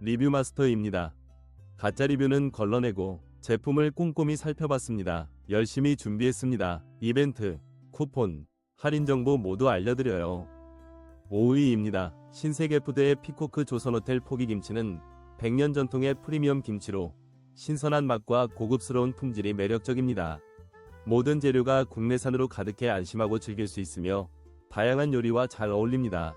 리뷰 마스터입니다. 가짜 리뷰는 걸러내고 제품을 꼼꼼히 살펴봤습니다. 열심히 준비했습니다. 이벤트, 쿠폰, 할인 정보 모두 알려드려요. 5위입니다. 신세계 푸드의 피코크 조선호텔 포기김치는 100년 전통의 프리미엄 김치로 신선한 맛과 고급스러운 품질이 매력적입니다. 모든 재료가 국내산으로 가득해 안심하고 즐길 수 있으며 다양한 요리와 잘 어울립니다.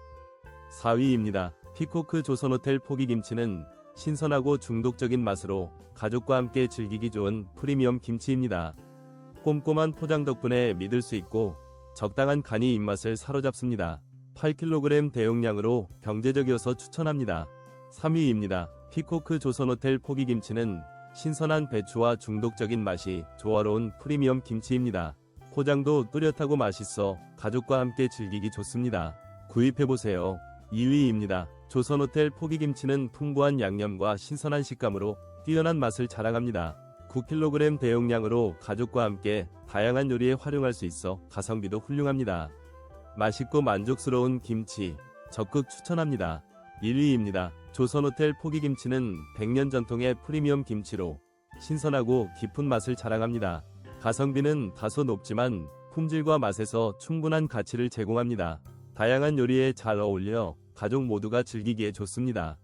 4위입니다. 피코크 조선호텔 포기김치는 신선하고 중독적인 맛으로 가족과 함께 즐기기 좋은 프리미엄 김치입니다. 꼼꼼한 포장 덕분에 믿을 수 있고 적당한 간이 입맛을 사로잡습니다. 8kg 대용량으로 경제적이어서 추천합니다. 3위입니다. 피코크 조선호텔 포기김치는 신선한 배추와 중독적인 맛이 조화로운 프리미엄 김치입니다. 포장도 뚜렷하고 맛있어 가족과 함께 즐기기 좋습니다. 구입해보세요. 2위입니다. 조선호텔 포기김치는 풍부한 양념과 신선한 식감으로 뛰어난 맛을 자랑합니다. 9kg 대용량으로 가족과 함께 다양한 요리에 활용할 수 있어 가성비도 훌륭합니다. 맛있고 만족스러운 김치 적극 추천합니다. 1위입니다. 조선호텔 포기김치는 100년 전통의 프리미엄 김치로 신선하고 깊은 맛을 자랑합니다. 가성비는 다소 높지만 품질과 맛에서 충분한 가치를 제공합니다. 다양한 요리에 잘 어울려 가족 모두가 즐기기에 좋습니다.